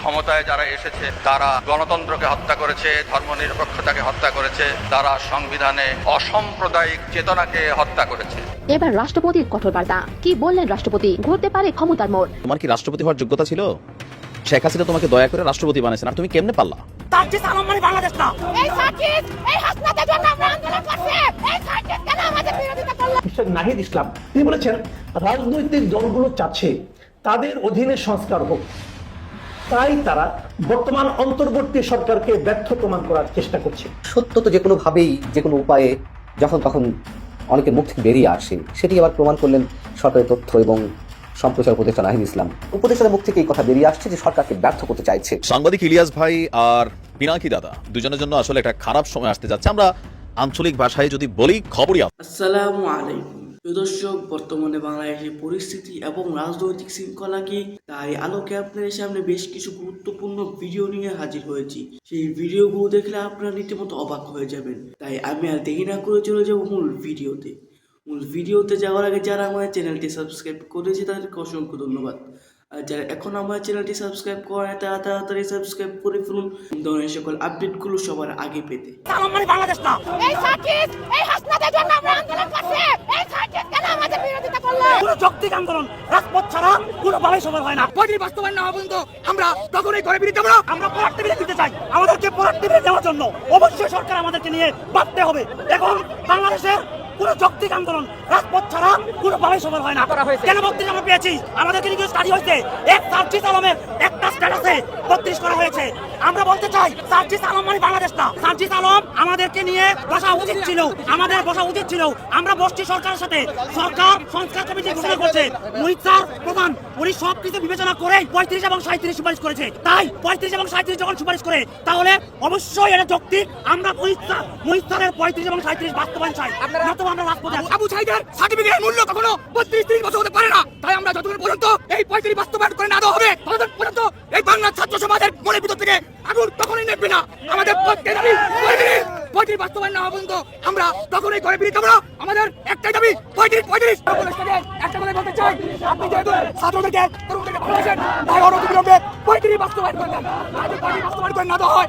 ক্ষমতায় যারা এসেছে তারা গণতন্ত্রকে হত্যা করেছে ধর্মনিরপেক্ষতাকে হত্যা করেছে তারা সংবিধানে অসাম্প্রদায়িক চেতনাকে হত্যা করেছে। এবার রাষ্ট্রপতির কঠোর বার্তা। কি বললেন রাষ্ট্রপতি? ঘুরতে পারে ক্ষমতার মোড়। তোমার কি রাষ্ট্রপতি হওয়ার যোগ্যতা ছিল? শেখ হাসিনা তোমাকে দয়া করে রাষ্ট্রপতি বানাইছেন আর তুমি কেমনে পারলা? তার যে সালাম মানে বাংলাদেশ না। এই সাকিব এই হাসনাতের জন্য আমরা আন্দোলন করছি। এই সাকিব কেন আমাদের বিরোধিতা করল? নাহিদ ইসলাম তিনি বলেছেন রাজনৈতিক দলগুলো চাচ্ছে তাদের অধীনে সংস্কার হোক। তাই তারা বর্তমান অন্তর্বর্তী সরকারকে ব্যর্থ প্রমাণ করার চেষ্টা করছে। সত্য তো যে কোনোভাবেই যে কোনো উপায়ে যখন তখন অনেকে মুখ থেকে বেরিয়ে আসে সেটি আবার প্রমাণ করলেন সরকারি তথ্য এবং সম্প্রচার উপদেষ্টা নাহিদ ইসলাম। উপদেষ্টার মুখ থেকে এই কথা বেরিয়ে আসছে যে সরকারকে ব্যর্থ করতে চাইছে। সাংবাদিক ইলিয়াস ভাই আর পিনাকি দাদা দুজনের জন্য আসলে একটা খারাপ সময় আসতে যাচ্ছে। আমরা আঞ্চলিক ভাষায় যদি বলি খবরই আসসালামু আলাইকুম। দর্শক, বর্তমানে বাংলাদেশের পরিস্থিতি এবং রাজনৈতিক শৃঙ্খলা কি তাই আলোকে আপনাদের সামনে বেশ কিছু গুরুত্বপূর্ণ ভিডিও নিয়ে হাজির হয়েছি। সেই ভিডিওগুলো দেখলে আপনারা রীতিমতো অবাক হয়ে যাবেন। তাই আমি আর দেরি না করে চলে যাব মূল ভিডিওতে। মূল ভিডিওতে যাওয়ার আগে যারা আমার চ্যানেলটি সাবস্ক্রাইব করেছে, তাদেরকে অসংখ্য ধন্যবাদ। আর যারা এখন আমার চ্যানেলটি সাবস্ক্রাইব করে তারা তাড়াতাড়ি সাবস্ক্রাইব করে ফেলুন। ধরনের সকল আপডেটগুলো সবার আগে পেতে। মানে বাংলাদেশ না। এই সাকিব এই হাসনাতের জন্য আমরা আন্দোলন করছি। এই সাকিব কেন আমাদের বিরোধিতা করল? কোনো যৌক্তিক আন্দোলন রাজপথ ছাড়া কোনো ভাবে সফল হয় না। বইটি বাস্তবায়ন না পর্যন্ত আমরা দিতে চাই। আমাদেরকে দেওয়ার জন্য অবশ্যই সরকার আমাদেরকে নিয়ে ভাবতে হবে। এখন বাংলাদেশের কোনো যৌক্তিক আন্দোলন রাজপথ ছাড়া কোনো হয় না। কেন আমরা পেয়েছি? আমাদেরকে নিয়ে স্টাডি হয়েছে? এক সার্জিস আলমের স্ট্যাটাসে বত্রিশ করা হয়েছে। আমরা বলতে চাই সার্জিস আলম মানে বাংলাদেশ না। সার্জিস আলম আমাদেরকে নিয়ে বসা উচিত ছিল। আমাদের বসা উচিত ছিল। আমরা বসছি সরকারের সাথে। সরকার সংস্কার কমিটি ঘোষণা করছে। মুহিত স্যার প্রধান উনি সব কিছু বিবেচনা করে পঁয়ত্রিশ এবং সাঁত্রিশ সুপারিশ করেছে। তাই পঁয়ত্রিশ এবং সাঁত্রিশ যখন সুপারিশ করে তাহলে অবশ্যই এটা যৌক্তিক। আমরা মুহিত স্যার মুহিত স্যারের পঁয়ত্রিশ এবং সাঁত্রিশ বাস্তবায়ন চাই। নতুবা আমরা রাজপথে আবু সাইদের সার্টিফিকেটের মূল্য কখনো বত্রিশ ত্রিশ বছর হতে পারে না। তাই আমরা যতক্ষণ পর্যন্ত এই পঁয়ত্রিশ বাস্তবায়ন করে না দেওয়া হবে ততক্ষণ পর্যন্ত এই বাংলা ছাত্র সমাজের মনের ভিতর থেকে আগুন তখনই নেবে না। আমাদের দাবি পঁয়ত্রিশ বাস্তবায়ন না পর্যন্ত আমরা তখনই করে বিরিত আমরা আমাদের একটাই দাবি পঁয়ত্রিশ পঁয়ত্রিশ একটা কথা বলতে চাই। আপনি যেহেতু ছাত্রদেরকে, তরুণদেরকে ভালোবাসেন, তাই অনতিবিলম্বে পঁয়ত্রিশ বাস্তবায়ন করেন বাস্তবায়ন করে না তো হয়?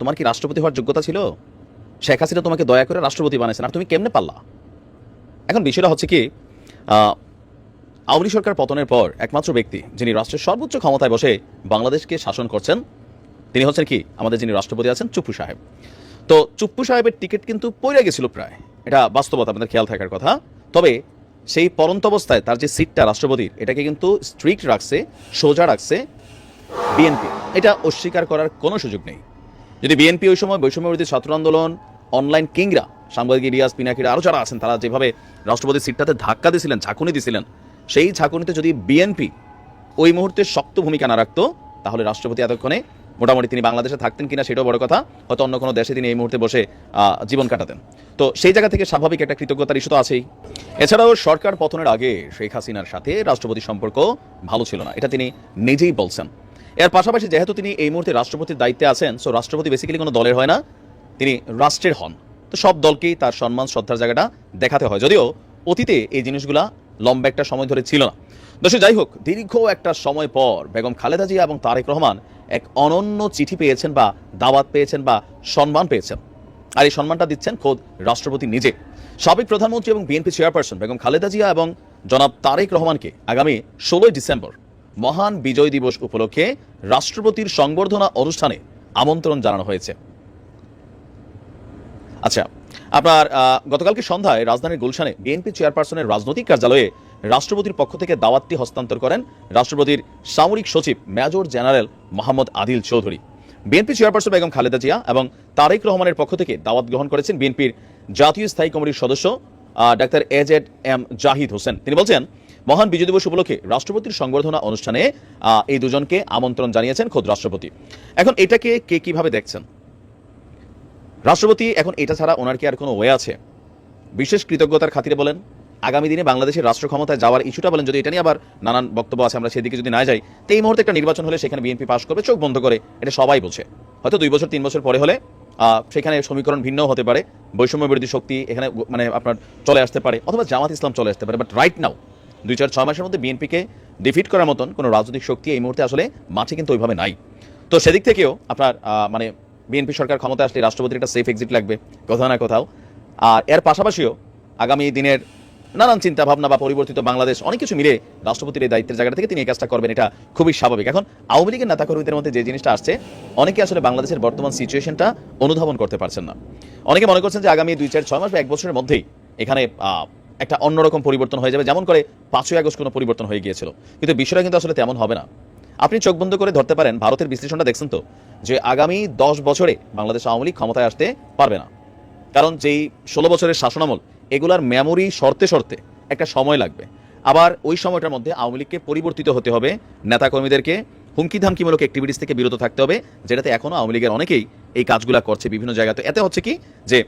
তোমার কি রাষ্ট্রপতি হওয়ার যোগ্যতা ছিল? শেখ হাসিনা তোমাকে দয়া করে রাষ্ট্রপতি বানাইছেন, আর তুমি কেমনে পারলা? এখন বিষয়টা হচ্ছে কি আওয়ামী সরকার পতনের পর একমাত্র ব্যক্তি যিনি রাষ্ট্রের সর্বোচ্চ ক্ষমতায় বসে বাংলাদেশকে শাসন করছেন, তিনি হচ্ছেন কি? আমাদের যিনি রাষ্ট্রপতি আছেন চুপ্পু সাহেব। তো চুপ্পু সাহেবের টিকিট কিন্তু পড়ে গেছিল প্রায়। এটা বাস্তবতা, আপনাদের খেয়াল থাকার কথা। তবে সেই পরন্ত অবস্থায় তার যে সিটটা রাষ্ট্রপতির, এটাকে কিন্তু স্ট্রিক্ট রাখছে, সোজা রাখছে বিএনপি এটা অস্বীকার করার কোনো সুযোগ নেই। যদি বিএনপি ওই সময় বৈষম্য বিরোধী ছাত্র আন্দোলন অনলাইন কিংরা, সাংবাদিক ইলিয়াস, পিনাকিরা আরও যারা আছেন, তারা যেভাবে রাষ্ট্রপতির সিটটাতে ধাক্কা দিয়েছিলেন ঝাঁকুনি দিয়েছিলেন সেই ঝাঁকুনিতে যদি বিএনপি ওই মুহূর্তে শক্ত ভূমিকা না রাখতো, তাহলে রাষ্ট্রপতি এতক্ষণে মোটামুটি তিনি বাংলাদেশে থাকতেন কিনা সেটাও বড় কথা। হয়তো অন্য কোনো দেশে তিনি এই মুহূর্তে বসে জীবন কাটাতেন। তো সেই জায়গা থেকে স্বাভাবিক একটা কৃতজ্ঞতার ইস্যু তো আছেই। এছাড়াও সরকার পতনের আগে শেখ হাসিনার সাথে রাষ্ট্রপতির সম্পর্ক ভালো ছিল না। এটা তিনি নিজেই বলছেন। এর পাশাপাশি যেহেতু তিনি এই মুহূর্তে রাষ্ট্রপতির দায়িত্বে আছেন সো রাষ্ট্রপতি বেসিক্যালি কোনো দলের হয় না। তিনি রাষ্ট্রের হন। তো সব দলকেই তার সম্মান, শ্রদ্ধার জায়গাটা দেখাতে হয়। যদিও অতীতে এই জিনিসগুলা লম্বা একটা সময় ধরে ছিল না। দর্শক, যাই হোক, দীর্ঘ একটা সময় পর বেগম খালেদা জিয়া এবং তারেক রহমান এক অনন্য চিঠি পেয়েছেন বা দাওয়াত পেয়েছেন বা সম্মান পেয়েছেন। আর এই সম্মানটা দিচ্ছেন খোদ রাষ্ট্রপতি নিজে। সাবেক প্রধানমন্ত্রী এবং বিএনপি চেয়ারপারসন বেগম খালেদা জিয়া এবং জনাব তারেক রহমানকে আগামী ষোলোই ডিসেম্বর মহান বিজয় দিবস উপলক্ষে রাষ্ট্রপতির সংবর্ধনা অনুষ্ঠানে আমন্ত্রণ জানানো হয়েছে। আচ্ছা আপনার গতকালকে সন্ধ্যায় রাজধানীর গুলশানে বিএনপি চেয়ারপারসনের রাজনৈতিক কার্যালয়ে রাষ্ট্রপতির পক্ষ থেকে দাওয়াতটি হস্তান্তর করেন রাষ্ট্রপতির সামরিক সচিব major general Mohammad Adil Chowdhury. BNP chairperson Begum Khaleda Zia এবং তারেক রহমানের পক্ষ থেকে দাওয়াত গ্রহণ করেছেন বিএনপির জাতীয় স্থায়ী কমিটির সদস্য doctor A Z M Zahid Hossain. তিনি বলছেন, মহান বিজয় দিবস উপলক্ষে রাষ্ট্রপতির সংবর্ধনা অনুষ্ঠানে এই দুজনকে আমন্ত্রণ জানিয়েছেন খোদ রাষ্ট্রপতি। এখন এটাকে কে কীভাবে দেখছেন? রাষ্ট্রপতি এখন এটা ছাড়া ওনার কি আর কোনো ওয়ে আছে? বিশেষ কৃতজ্ঞতার খাতিরে বলেন। আগামী দিনে বাংলাদেশের রাষ্ট্র ক্ষমতায় যাওয়ার ইস্যুটা বলেন, যদি এটা নিয়ে আবার নানান বক্তব্য আছে, আমরা সেদিকে যদি না যাই, তো এই মুহূর্তে একটা নির্বাচন হলে সেখানে বিএনপি পাশ করবে, চোখ বন্ধ করে, এটা সবাই বোঝে হয়তো দুই বছর, তিন বছর পরে হলে সেখানে সমীকরণ ভিন্ন হতে পারে, বৈষম্য বিরোধী শক্তি এখানে মানে আপনার চলে আসতে পারে, অথবা জামাত ইসলাম চলে আসতে পারে বাট রাইট নাও দুই চার ছয় মাসের মধ্যে বিএনপিকে ডিফিট করার মতন কোনো রাজনৈতিক শক্তি এই মুহূর্তে আসলে মাঠে কিন্তু ওইভাবে নাই। তো সেদিক থেকেও আপনার মানে বিএনপি সরকার ক্ষমতা আসলে রাষ্ট্রপতির একটা সেফ এক্সিট লাগবে, কোথাও না কোথাও। আর এর পাশাপাশিও আগামী দিনের নানান চিন্তা ভাবনা বা পরিবর্তিত বাংলাদেশ, অনেক কিছু মিলে রাষ্ট্রপতির এই দায়িত্বের জায়গা থেকে তিনি এই কাজটা করবেন, এটা খুবই স্বাভাবিক। এখন আওয়ামী লীগের নেতাকর্মীদের মধ্যে যে জিনিসটা আসছে, অনেকে আসলে বাংলাদেশের বর্তমান সিচুয়েশনটা অনুধাবন করতে পারছেন না। অনেকে মনে করছেন যে আগামী দুই, চার, ছয় মাস বা এক বছরের মধ্যেই এখানে একটা অন্যরকম পরিবর্তন হয়ে যাবে, যেমন করে পাঁচই আগস্ট কোনো পরিবর্তন হয়ে গিয়েছিল। কিন্তু বিষয়টা কিন্তু আসলে তেমন হবে না। আপনি চোখ বন্ধ করে ধরতে পারেন, ভারতের বিশ্লেষণটা দেখছেন তো, যে আগামী দশ বছরে বাংলাদেশ আওয়ামী লীগ ক্ষমতায় আসতে পারবে না। কারণ যেই ষোলো বছরের শাসনামল এগুলার মেমোরি শর্তে শর্তে একটা সময় লাগবে। আবার ওই সময়টার মধ্যে আওয়ামী লীগকে পরিবর্তিত হতে হবে, নেতাকর্মীদেরকে হুমকি ধামকিমূলক অ্যাক্টিভিটিস থেকে বিরত থাকতে হবে, যেটাতে এখনও আওয়ামী লীগের অনেকেই এই কাজগুলো করছে বিভিন্ন জায়গাতে। এতে হচ্ছে কি যে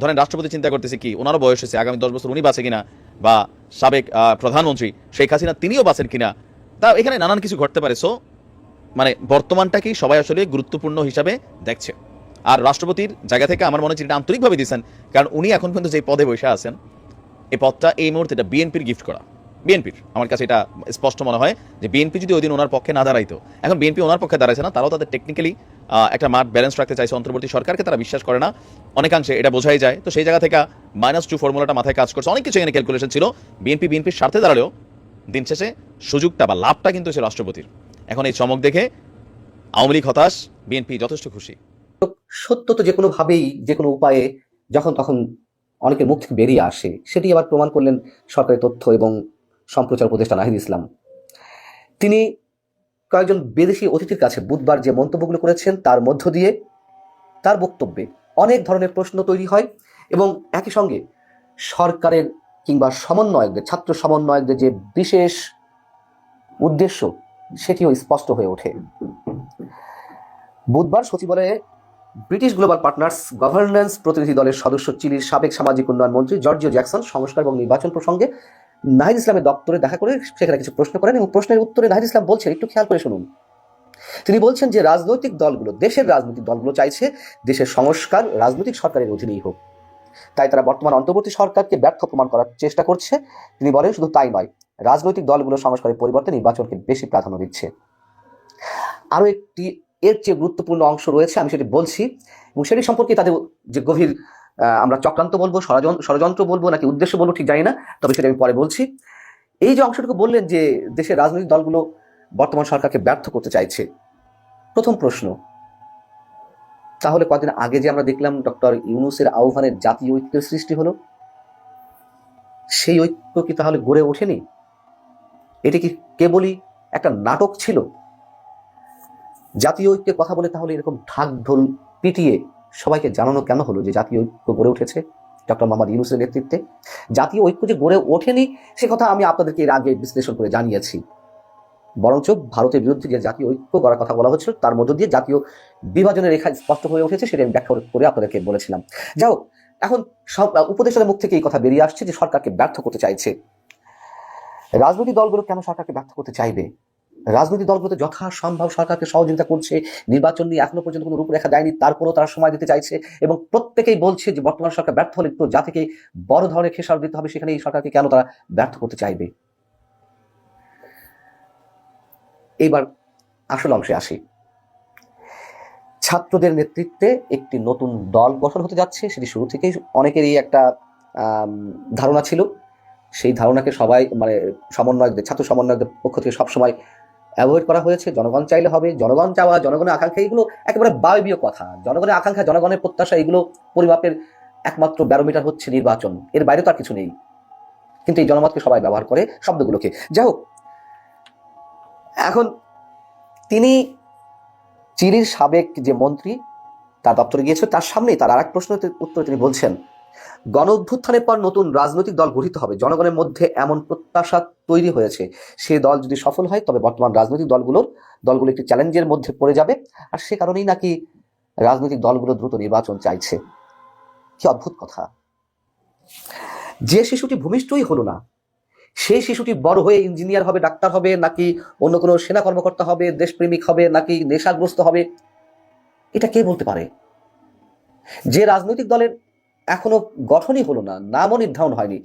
ধরেন রাষ্ট্রপতি চিন্তা করতেছে কি, ওনারও বয়স হয়েছে, আগামী দশ বছর উনি বাঁচে কিনা, বা সাবেক প্রধানমন্ত্রী শেখ হাসিনা তিনিও বাঁচেন কিনা, তা এখানে নানান কিছু ঘটতে পারে। সো মানে বর্তমানটাকেই সবাই আসলে গুরুত্বপূর্ণ হিসাবে দেখছে। আর রাষ্ট্রপতির জায়গা থেকে আমার মনে হচ্ছে এটা আন্তরিকভাবে দিচ্ছেন কারণ উনি এখন পর্যন্ত যে পদে বসে আছেন এই পদটা এই মুহূর্তে এটা বিএনপির গিফট করা। বিএনপির, আমার কাছে এটা স্পষ্ট মনে হয় যে বিএনপি যদি ওই দিন ওনার পক্ষে না দাঁড়াইতো, এখন বিএনপি ওনার পক্ষে দাঁড়াইছে না, তারাও তাদের টেকনিক্যালি একটা মাঠ ব্যালেন্স রাখতে চাইছে, অন্তর্বর্তী সরকারকে তারা বিশ্বাস করে না। অনেকাংশে এটা বোঝাই যায়। তো সেই জায়গা থেকে মাইনাস টু ফর্মুলাটা মাথায় কাজ করছে। অনেক কিছু এখানে ক্যালকুলেশন ছিল। বিএনপি বিএনপির স্বার্থে দাঁড়ালেও দিন শেষে সুযোগটা বা লাভটা কিন্তু হচ্ছে রাষ্ট্রপতির। এখন এই চমক দেখে আওয়ামী লীগ হতাশ, বিএনপি যথেষ্ট খুশি। সত্য তো যে কোনোভাবেই যে কোনো উপায়ে যখন তখন অনেকের মুখ থেকে বেরিয়ে আসে, সেটি আবার প্রমাণ করলেন সরকারি তথ্য এবং সম্প্রচার উপদেষ্টা নাহিদ ইসলাম। তিনি কয়েকজন বিদেশি অতিথির কাছে বুধবার যে মন্তব্যগুলো করেছেন তার মধ্য দিয়ে তার বক্তব্যে অনেক ধরনের প্রশ্ন তৈরি হয় এবং একই সঙ্গে সরকারের কিংবা সমন্বয়কদের, ছাত্র সমন্বয়কদের যে বিশেষ উদ্দেশ্য, সেটিও স্পষ্ট হয়ে ওঠে। বুধবার সচিবালয়ে ব্রিটিশ গ্লোবাল পার্টনার্স গভর্নেন্স প্রতিনিধি দলের সদস্য চিলির সাবেক সামাজিক উন্নয়ন মন্ত্রী জর্জিও জ্যাকসন সংস্কার এবং নির্বাচন প্রসঙ্গে নাহিদ ইসলামের দপ্তরে দেখা করে সেখানে কিছু প্রশ্ন করেন এবং প্রশ্নের উত্তরে নাহিদ ইসলাম বলছেন, একটু খেয়াল করে শুনুন। তিনি বলছেন যে রাজনৈতিক দলগুলো, দেশের রাজনৈতিক দলগুলো চাইছে দেশের সংস্কার, রাজনৈতিক সরকারের অধীনেই হোক। তাই তারা বর্তমান অন্তর্বর্তী সরকারকে ব্যর্থ প্রমাণ করার চেষ্টা করছে। তিনি বলেন, শুধু তাই নয়, রাজনৈতিক দলগুলো সংস্কারের পরিবর্তে নির্বাচনকে বেশি প্রাধান্য দিচ্ছে। আরও একটি এর যে গুরুত্বপূর্ণ অংশ রয়েছে, আমি সেটি বলছি। এবং সেটি সম্পর্কে তাদের যে গভীর আমরা চক্রান্ত বলব ষড়যন্ত্র বলব, নাকি উদ্দেশ্য বলব, ঠিক জানি না, তবে সেটা আমি পরে বলছি। এই যে অংশটুকু বললেন যে দেশের রাজনৈতিক দলগুলো বর্তমান সরকারকে ব্যর্থ করতে চাইছে। প্রথম প্রশ্ন, তাহলে কদিন আগে যে আমরা দেখলাম ডক্টর ইউনুসের আহ্বানের জাতীয় ঐক্যের সৃষ্টি হলো, সেই ঐক্য কি তাহলে গড়ে ওঠেনি? এটি কি কেবলই একটা নাটক ছিল? জাতীয় ঐক্যের কথা বলে তাহলে এরকম ঢাক ঢোল পিটিয়ে সবাইকে জানানো কেন হলো যে জাতীয় ঐক্য গড়ে উঠেছে? ডক্টর মোহাম্মদ ইউনুসের নেতৃত্বে। জাতীয় ঐক্য যে গড়ে ওঠেনি, সে কথা আমি আপনাদেরকে এর আগে বিশ্লেষণ করে জানিয়েছি। বরঞ্চ ভারতের বিরুদ্ধে যে জাতীয় ঐক্য করার কথা বলা হচ্ছিল, তার মধ্য দিয়ে জাতীয় বিভাজনের রেখা স্পষ্ট হয়ে উঠেছে, সেটা আমি ব্যাখ্যা করে আপনাদেরকে বলেছিলাম। যাও এখন সব উপদেষ্টাদের মুখ থেকে এই কথা বেরিয়ে আসছে যে সরকারকে ব্যর্থ করতে চাইছে। রাজনৈতিক দলগুলো কেন সরকারকে ব্যর্থ করতে চাইবে? রাজনৈতিক দলগুলো তো যথাসম্ভব সরকারকে সহযোগিতা করছে, নির্বাচন নিয়ে এখনও পর্যন্ত কোনো রূপরেখা দেয়নি, তারপরেও তারা সময় দিতে চাইছে এবং প্রত্যেকেই বলছে যে বর্তমান সরকার ব্যর্থ হলে তো জাতিকে বড় ধরনের খেসার দিতে হবে, সেখানে এই সরকারকে কেন তারা ব্যর্থ করতে চাইবে? এইবার আসল অংশে আসি। ছাত্রদের নেতৃত্বে একটি নতুন দল গঠন হতে যাচ্ছে, সেটি শুরু থেকেই অনেকেরই একটা ধারণা ছিল। সেই ধারণাকে সবাই মানে সমন্বয়কদের, ছাত্র সমন্বয়কদের পক্ষ থেকে সবসময় অ্যাভয়েড করা হয়েছে, জনগণ চাইলে হবে, জনগণ চাওয়া, জনগণের আকাঙ্ক্ষা এগুলো একেবারে বায়বীয় কথা। জনগণের আকাঙ্ক্ষা, জনগণের প্রত্যাশা এগুলো পরিমাপের একমাত্র ব্যারোমিটার হচ্ছে নির্বাচন। এর বাইরে তো আর কিছু নেই। কিন্তু এই জনমতকে সবাই ব্যবহার করে শব্দগুলোকে। যাই হোক, এখন তিনি চিলির সাবেক যে মন্ত্রী, তার দপ্তরে গিয়েছিল, তার সামনেই তার আর এক প্রশ্নের উত্তরে তিনি বলছেন গণ অভ্যুত্থানের পর নতুন রাজনৈতিক দল গঠিত হবে। জনগণের মধ্যে এমন প্রত্যাশা তৈরি হয়েছে। সে দল যদি সফল হয়, তবে বর্তমান রাজনৈতিক দলগুলোর, দলগুলো একটি চ্যালেঞ্জের মধ্যে পড়ে যাবে। আর সে কারণেই নাকি রাজনৈতিক দলগুলো দ্রুত নির্বাচন চাইছে। কি অদ্ভুত কথা। যে শিশুটি ভূমিষ্ঠই হলো না সেই শিশুটি বড় হয়ে ইঞ্জিনিয়ার হবে, ডাক্তার হবে, নাকি অন্য কোনো সেনা কর্মকর্তা হবে, দেশপ্রেমিক হবে, নাকি নেশাগ্রস্ত হবে, এটা কে বলতে পারে? যে রাজনৈতিক দলের এখনও গঠনই হলো না, নামও নির্ধারণ হয়নি।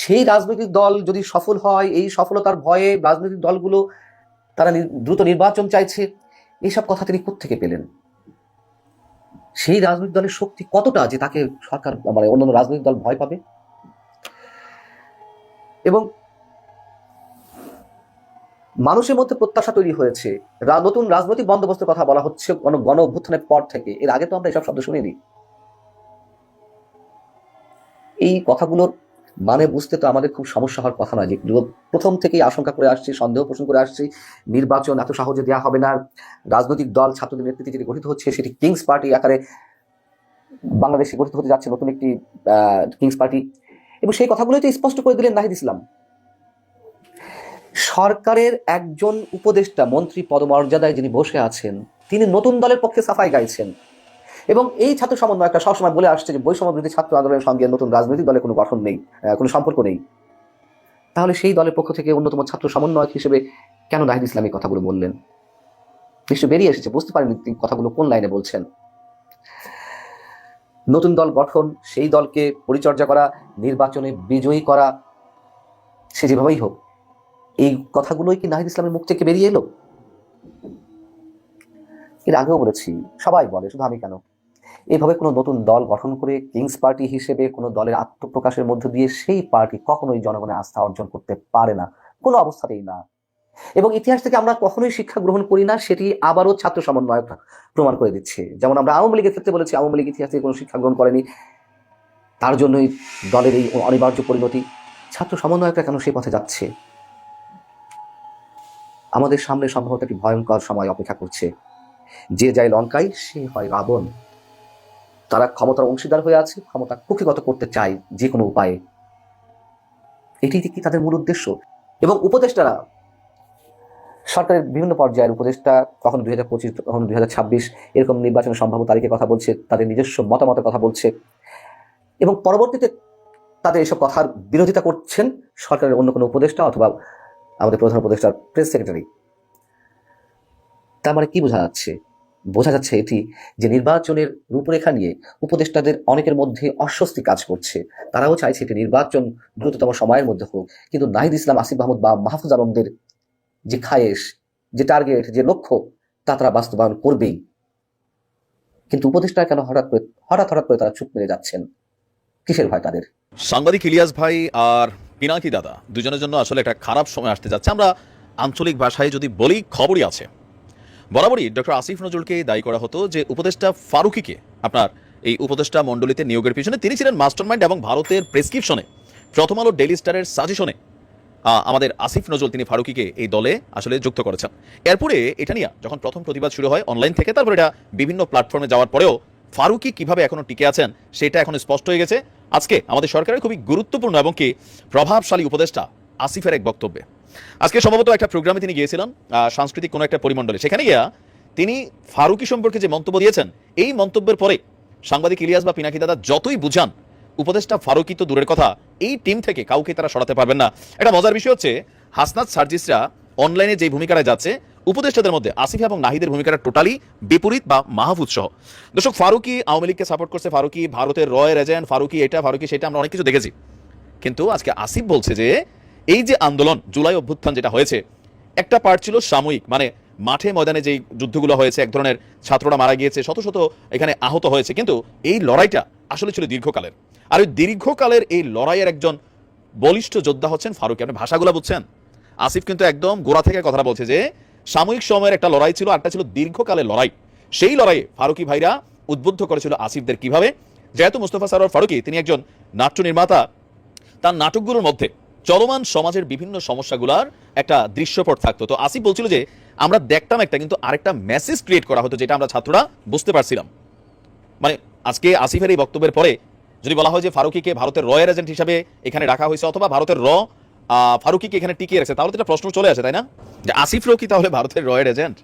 সেই রাজনৈতিক দল যদি সফল হয়, এই সফলতার ভয়ে রাজনৈতিক দলগুলো তারা দ্রুত নির্বাচন চাইছে এইসব কথা তিনি কোত্থেকে পেলেন? সেই রাজনৈতিক দলের শক্তি কতটা যে তাকে সরকার মানে অন্যান্য রাজনৈতিক দল ভয় পাবে? এবং মানুষের মধ্যে প্রত্যাশা তৈরি হয়েছে নতুন রাজনৈতিক বন্দোবস্তের কথা বলা হচ্ছে গণ অভ্যুত্থানের পর থেকে। এর আগে তো আমরা এসব শব্দ শুনিনি। এই কথাগুলোর মানে বুঝতে তো আমাদের খুব সমস্যা হওয়ার কথা নয় যে প্রথম থেকেই আশঙ্কা করে আসছি, সন্দেহ পোষণ করে আসছি, নির্বাচন এত সহজে দেওয়া হবে না, রাজনৈতিক দল, ছাত্রদের নেতৃত্বে যেটি গঠিত হচ্ছে সেটি কিংস পার্টি আকারে বাংলাদেশে গঠিত হতে যাচ্ছে, নতুন একটি কিংস পার্টি এবং সেই কথাগুলোই তো স্পষ্ট করে দিলেন নাহিদ ইসলাম। সরকারের একজন উপদেষ্টা, মন্ত্রী পদমর্যাদায় যিনি বসে আছেন, তিনি নতুন দলের পক্ষে সাফাই গাইছেন। এবং এই ছাত্র সমন্বয়টা সবসময় বলে আসছে যে বৈষম্য ছাত্র আন্দোলনের সঙ্গে নতুন রাজনৈতিক দলে কোনো গঠন নেই কোনো সম্পর্ক নেই। তাহলে সেই দলের পক্ষ থেকে অন্যতম ছাত্র সমন্বয়ক হিসেবে কেন নাহিদ ইসলাম এই কথাগুলো বললেন? নিশ্চয় বেরিয়ে এসেছে, বুঝতে পারেনি তিনি কথাগুলো কোন লাইনে বলছেন। নতুন দল গঠন, সেই দলকে পরিচর্যা করা, নির্বাচনে বিজয়ী করা, সে যেভাবেই হোক, এই কথাগুলোই কি নাহিদ ইসলামের মুখ থেকে বেরিয়ে এলো? এর আগেও বলেছি, সবাই বলে, শুধু আমি কেন? এইভাবে কোনো নতুন দল গঠন করে কিংস পার্টি হিসেবে কোনো দলের আত্মপ্রকাশের মধ্য দিয়ে সেই পার্টি কখনোই জনগণের আস্থা অর্জন করতে পারে না, কোনো অবস্থাতেই না। এবং ইতিহাস থেকে আমরা কখনোই শিক্ষা গ্রহণ করি না, সেটি আবারও ছাত্র সমন্বয়ক প্রমাণ করে দিচ্ছে। যেমন আমরা আওয়ামী লীগের ক্ষেত্রে বলেছি, আওয়ামী লীগ ইতিহাস থেকে কোনো শিক্ষা গ্রহণ করেনি, তার জন্যই দলের এই অনিবার্য পরিণতি। ছাত্র সমন্বয়করা কেন সেই পথে যাচ্ছে? আমাদের সামনে সম্ভবত একটি ভয়ঙ্কর সময় অপেক্ষা করছে। যে যায় লঙ্কায়, সে হয় রাবণ। তারা ক্ষমতার অংশীদার হয়ে আছে, ক্ষমতা কুক্ষিগত করতে চায় যে কোনো উপায়ে। এটি কি তাদের মূল উদ্দেশ্য? এবং উপদেষ্টারা? সরকারের বিভিন্ন পর্যায়ের উপদেষ্টা কখন দুই হাজার পঁচিশ, কখন দুই হাজার ছাব্বিশ এরকম নির্বাচনের সম্ভাব্য তারিখের কথা বলছে, তাদের নিজস্ব মতামতের কথা বলছে। এবং পরবর্তীতে তাদের এসব কথার বিরোধিতা করছেন সরকারের অন্য কোনো উপদেষ্টা অথবা আমাদের প্রধান উপদেষ্টার প্রেস সেক্রেটারি তার মানে কি বোঝা যাচ্ছে? বোঝা যাচ্ছে এটি যে নির্বাচনের রূপরেখা নিয়ে উপদেষ্টাদের অনেকের মধ্যে অস্বস্তি কাজ করছে। তারাও চাইছে এটি নির্বাচন দ্রুততম সময়ের মধ্যে হোক। কিন্তু নাহিদ ইসলাম, আসিফ মাহমুদ বা মাহফুজ আলমদের যে খায়েশ, যে টার্গেট, যে লক্ষ্য, তা তারা বাস্তবায়ন করবেই। কিন্তু উপদেষ্টা কেন হঠাৎ করে, হঠাৎ হঠাৎ করে তারা চুপ মেরে যাচ্ছেন? কিসের ভয় তাদের? সাংবাদিক ইলিয়াস ভাই আর পিনাকি দাদা দুজনের জন্য আসলে একটা খারাপ সময় আসতে যাচ্ছে। আমরা আঞ্চলিক ভাষায় যদি বলি, খবরই আছে। বরাবরই ডক্টর আসিফ নজরুলকে দায়ী করা হতো যে উপদেষ্টা ফারুকিকে আপনার এই উপদেষ্টা মণ্ডলীতে নিয়োগের পিছনে। তিনি ছিলেন মাস্টারমাইন্ড এবং ভারতের প্রেসক্রিপশনে প্রথম আলো ডেইলি স্টারের সাজেশনে আমাদের আসিফ নজরুল তিনি ফারুকিকে এই দলে আসলে যুক্ত করেছেন। এরপরে এটা নিয়ে যখন প্রথম প্রতিবাদ শুরু হয় অনলাইন থেকে, তারপরে এটা বিভিন্ন প্ল্যাটফর্মে যাওয়ার পরেও ফারুকি কীভাবে এখনও টিকে আছেন সেটা এখন স্পষ্ট হয়ে গেছে। আজকে আমাদের সরকারের খুবই গুরুত্বপূর্ণ এবং কি প্রভাবশালী উপদেষ্টা আসিফের এক বক্তব্যে। আজকে সম্ভবত একটা প্রোগ্রামে তিনি গিয়েছিলেন সাংস্কৃতিক কোনো একটা পরিমণ্ডলে। সেখানে গিয়া তিনি ফারুকি সম্পর্কে যে মন্তব্য দিয়েছেন, এই মন্তব্যের পরে সাংবাদিক ইলিয়াস বা পিনাকি দাদা যতই বুঝান, উপদেষ্টা ফারুকি তো দূরের কথা, এই টিম থেকে কাউকে তারা সরাতে পারবেন না। একটা মজার বিষয় হচ্ছে, হাসনাত সার্জিসরা অনলাইনে যে ভূমিকাটা যাচ্ছে, উপদেষ্টাদের মধ্যে আসিফ এবং নাহিদের ভূমিকাটা টোটালি বিপরীত বা মাহফুজ সহ। দর্শক, ফারুকি আওয়ামী লীগকে সাপোর্ট করছে, ফারুকি ভারতের রয়ের এজেন্ট ফারুকি এটা, ফারুকি সেটা, আমরা অনেক কিছু দেখেছি। কিন্তু আজকে আসিফ বলছে যে এই যে আন্দোলন, জুলাই অভ্যুত্থান যেটা হয়েছে, একটা পার্ট ছিল সাময়িক মানে মাঠে ময়দানে যেই যুদ্ধগুলো হয়েছে, এক ধরনের ছাত্ররা মারা গিয়েছে, শত শত এখানে আহত হয়েছে, কিন্তু এই লড়াইটা আসলে ছিল দীর্ঘকালের। আর ওই দীর্ঘকালের এই লড়াইয়ের একজন বলিষ্ঠ যোদ্ধা হচ্ছেন ফারুক। আপনি ভাষাগুলো বুঝছেন? আসিফ কিন্তু একদম গোড়া থেকে কথাটা বলছে যে, সাময়িক সময়ের একটা লড়াই ছিল আরটা ছিল দীর্ঘকালের লড়াই। সেই লড়াইয়ে ফারুকি ভাইরা উদ্বুদ্ধ করেছিল আসিফদের কীভাবে? যেহেতু মুস্তফা সারোয়ার ফারুকি, তিনি একজন নাট্য নির্মাতা, তার নাটকগুলোর মধ্যে চলমান সমাজের বিভিন্ন সমস্যাগুলার একটা দৃশ্যপট থাকতো। তো আসিফ বলছিল যে, আমরা দেখতাম একটা, কিন্তু আরেকটা মেসেজ ক্রিয়েট করা হতো, যেটা আমরা ছাত্ররা বুঝতে পারছিলাম। মানে আজকে আসিফের এই বক্তব্যের পরে যদি বলা হয় যে, ফারুকিকে ভারতের রয়ের এজেন্ট হিসাবে এখানে রাখা হয়েছে, অথবা ভারতের র ফারুকিকে এখানে টিকিয়ে রাখছে, তাহলে তো একটা প্রশ্ন চলে আসে, তাই না? যে আসিফ রকি তাহলে ভারতের রয়ের এজেন্ট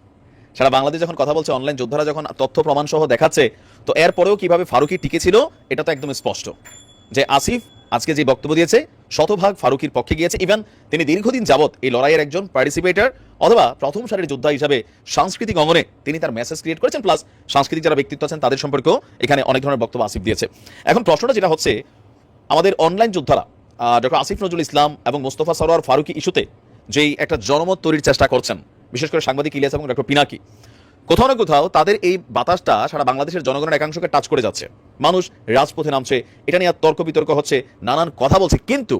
সারা বাংলাদেশ যখন কথা বলছে অনলাইন যোদ্ধারা যখন তথ্য প্রমাণ সহ দেখাচ্ছে, তো এরপরেও কীভাবে ফারুকি টিকে ছিল এটা তো একদম স্পষ্ট। যে আসিফ আজকে যে বক্তব্য দিয়েছে, শতভাগ ফারুকির পক্ষে গিয়েছে। ইভেন তিনি দীর্ঘদিন যাবৎ এই লড়াইয়ের একজন পার্টিসিপেটার অথবা প্রথম সারির যোদ্ধা হিসাবে সাংস্কৃতিক অঙ্গনে তিনি তার মেসেজ ক্রিয়েট করেছেন প্লাস সাংস্কৃতিক যারা ব্যক্তিত্ব আছেন, তাদের সম্পর্কেও এখানে অনেক ধরনের বক্তব্য আসিফ দিয়েছে। এখন প্রশ্নটা যেটা হচ্ছে, আমাদের অনলাইন যোদ্ধারা ডক্টর আসিফ নজরুল ইসলাম এবং মোস্তফা সরোয়ার ফারুকি ইস্যুতে যেই একটা জনমত তৈরির চেষ্টা করছেন, বিশেষ করে সাংবাদিক ইলিয়াস এবং ডক্টর পিনাকি কোথাও না কোথাও তাদের এই বাতাসটা সারা বাংলাদেশের জনগণের একাংশকে টাচ করে যাচ্ছে। মানুষ রাজপথে নামছে, এটা নিয়ে আর তর্ক বিতর্ক হচ্ছে, নানান কথা বলছে। কিন্তু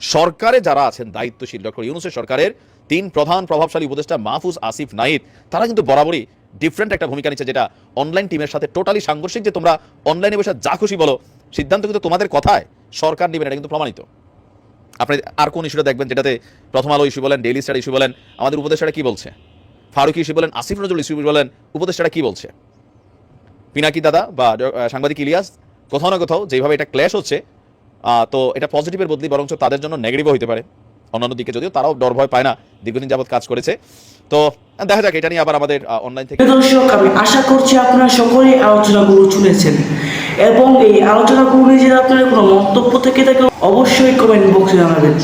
সরকারে যারা আছেন, দায়িত্বশীল ডক্টর ইউনুসের সরকারের তিন প্রধান প্রভাবশালী উপদেষ্টা মাহফুজ আসিফ নাইদ তারা কিন্তু বরাবরই ডিফারেন্ট একটা ভূমিকা নিচ্ছে যেটা অনলাইন টিমের সাথে টোটালি সাংঘর্ষিক যে তোমরা অনলাইনে বসে যা খুশি বলো, সিদ্ধান্ত কিন্তু তোমাদের কথায় সরকার নেবেন এটা কিন্তু প্রমাণিত। আপনি আর কোন ইস্যুটা দেখবেন যেটাতে প্রথম আলো ইস্যু বলেন ডেইলি স্টার ইস্যু বলেন, আমাদের উপদেষ্টারা কি বলছে? ফারুকি ইস্যু বলেন, আসিফ নজরুল ইস্যু বলেন, উপদেষ্টারা কি বলছে? পিনাকি দাদা বা সাংবাদিক ইলিয়াস, কোথাও না কোথাও যেভাবে এটা ক্ল্যাশ হচ্ছে তো এটা পজিটিভের বদলি বরঞ্চ তাদের জন্য নেগেটিভও হতে পারে। অন্যান্য দিকে যদিও তারাও ডর ভয় পায় না, দীর্ঘদিন যাবৎ কাজ করেছে। তো, দেখা যাক, এটা নিয়ে আবার আমাদের অনলাইন থেকে দর্শক, আমি আশা করছি আপনারা সকলেই আলোচনাগুলো শুনেছেন এবং এই আলোচনাগুলো নিয়ে যদি আপনাদের কোনো মন্তব্য থেকে থাকে অবশ্যই কমেন্ট বক্সে জানাবেন।